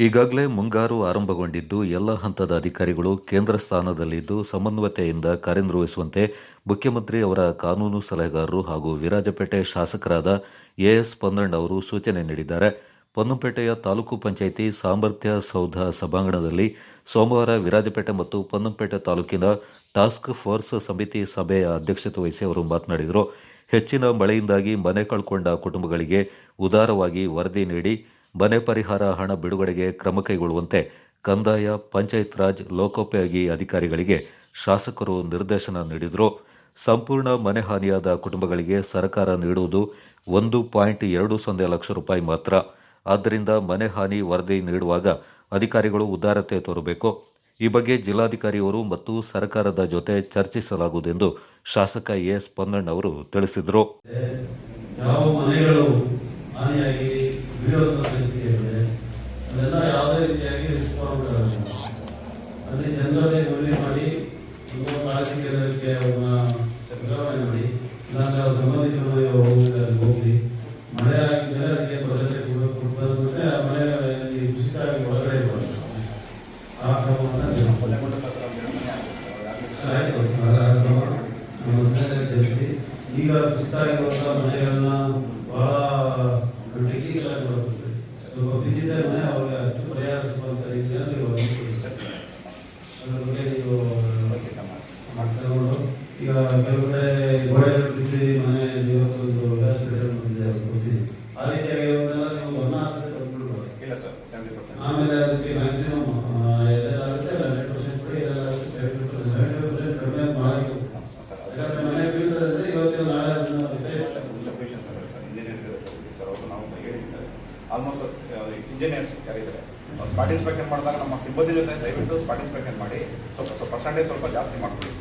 ಈಗಾಗಲೇ ಮುಂಗಾರು ಆರಂಭಗೊಂಡಿದ್ದು ಎಲ್ಲ ಹಂತದ ಅಧಿಕಾರಿಗಳು ಕೇಂದ್ರ ಸ್ಥಾನದಲ್ಲಿದ್ದು ಸಮನ್ವಯತೆಯಿಂದ ಕಾರ್ಯನಿರ್ವಹಿಸುವಂತೆ ಮುಖ್ಯಮಂತ್ರಿ ಅವರ ಕಾನೂನು ಸಲಹೆಗಾರರು ಹಾಗೂ ವಿರಾಜಪೇಟೆ ಶಾಸಕರಾದ ಎಎಸ್ ಪೊನ್ನಣ್ಣ ಅವರು ಸೂಚನೆ ನೀಡಿದ್ದಾರೆ. ಪೊನ್ನಂಪೇಟೆಯ ತಾಲೂಕು ಪಂಚಾಯಿತಿ ಸಾಮರ್ಥ್ಯ ಸೌಧ ಸಭಾಂಗಣದಲ್ಲಿ ಸೋಮವಾರ ವಿರಾಜಪೇಟೆ ಮತ್ತು ಪೊನ್ನಂಪೇಟೆ ತಾಲೂಕಿನ ಟಾಸ್ಕ್ ಫೋರ್ಸ್ ಸಮಿತಿ ಸಭೆಯ ಅಧ್ಯಕ್ಷತೆ ವಹಿಸಿ ಅವರು ಮಾತನಾಡಿದರು. ಹೆಚ್ಚಿನ ಮಳೆಯಿಂದಾಗಿ ಮನೆ ಕಳ್ಕೊಂಡ ಕುಟುಂಬಗಳಿಗೆ ಉದಾರವಾಗಿ ವರದಿ ನೀಡಿ ಮನೆ ಪರಿಹಾರ ಹಣ ಬಿಡುಗಡೆಗೆ ಕ್ರಮ ಕೈಗೊಳ್ಳುವಂತೆ ಕಂದಾಯ, ಪಂಚಾಯತ್ ರಾಜ್, ಲೋಕೋಪಯೋಗಿ ಅಧಿಕಾರಿಗಳಿಗೆ ಶಾಸಕರು ನಿರ್ದೇಶನ ನೀಡಿದರು. ಸಂಪೂರ್ಣ ಮನೆ ಹಾನಿಯಾದ ಕುಟುಂಬಗಳಿಗೆ ಸರ್ಕಾರ ನೀಡುವುದು ಒಂದು ಪಾಯಿಂಟ್ ಎರಡು ಸೊನ್ನೆ ಲಕ್ಷ ರೂಪಾಯಿ ಮಾತ್ರ. ಆದ್ದರಿಂದ ಮನೆ ಹಾನಿ ವರದಿ ನೀಡುವಾಗ ಅಧಿಕಾರಿಗಳು ಉದಾರತೆ ತೋರಬೇಕು. ಈ ಬಗ್ಗೆ ಜಿಲ್ಲಾಧಿಕಾರಿಯವರು ಮತ್ತು ಸರ್ಕಾರದ ಜೊತೆ ಚರ್ಚಿಸಲಾಗುವುದೆಂದು ಶಾಸಕ ಎಸ್ ಪೊನ್ನಣ್ಣ ಅವರು ತಿಳಿಸಿದರು ಯಾವ ಮನೆಗಳು ಹಾನಿಯಾಗಿ ಬೀಳುವಂತ ಪರಿಸ್ಥಿತಿ ಇರುತ್ತೆ ಅದೆಲ್ಲ ಯಾವುದೇ ರೀತಿಯಾಗಿ ರಿಸ್ಪಾಂಡ್ ಅಲ್ಲಿ ಜನರನ್ನೇ ಗುರಿ ಮಾಡಿ ಕೇಂದ್ರಕ್ಕೆ ಅವ್ರನ್ನ ಮಾಡಿ, ಇಲ್ಲಾಂದ್ರೆ ಅವ್ರ ಸಂಬಂಧಿಕರ ಮನೆಗೆ ಹೋಗಿ ಅಲ್ಲಿ ಹೋಗಿ ಮಳೆ ಆಗಿದ್ಮೇಲೆ ಅದಕ್ಕೆ ಭದ್ರತೆ ಕೊಡ್ಬಾರ್ದು ಮತ್ತೆ ಆ ಮಳೆ ಕುಸಿತ ಆಗಿ ಒಳಗಡೆ ಇರಬಾರ್ದು ಆ ಕ್ರಮವನ್ನು ಆ ತಿಳಿಸಿ. ಈಗ ಕುಸಿತ ಆಗಿರುವಂಥ ಮನೆಗಳನ್ನ ಬಹಳ ಟೆಕ್ನಿಕಲ್ ಆಗಿ ಬರುತ್ತೆ ಸ್ವಲ್ಪ ಬಿದ್ದಿದ್ದ ಮನೆ ಅವ್ರಿಗೆ ಅಷ್ಟು ಪರಿಹಾರ ಸಿಗುವಂಥ ರೀತಿಯಲ್ಲಿ ನೀವು. ಅದ್ರ ಬಗ್ಗೆ ನೀವು ತಗೊಂಡು ಈಗ ಕೆಲವು ಕಡೆ ಗೋಡೆಗಳು ಬಿದ್ದು ಮನೆ ಇವತ್ತೊಂದು ಹಾಸ್ಪಿಟಲ್ ಬಂದಿದೆ ಅದು ಗೊತ್ತಿದೆ ಆ ರೀತಿಯಾಗಿ ಆಲ್ಮೋಸ್ಟ್ ಇಂಜಿನಿಯರ್ಸ್ ಕರೀತಾರೆ. ಸ್ಪಾಟ್ ಇನ್ಸ್ಪೆಕ್ಷನ್ ಮಾಡಿದಾಗ ನಮ್ಮ ಸಿಬ್ಬಂದಿ ಜೊತೆ ದಯವಿಟ್ಟು ಸ್ಪಾಟ್ ಇನ್ಸ್ಪೆಕ್ಷನ್ ಮಾಡಿ, ಸ್ವಲ್ಪ ಪರ್ಸೆಂಟೇಜ್ ಸ್ವಲ್ಪ ಜಾಸ್ತಿ ಮಾಡ್ಕೊಳ್ಳಿ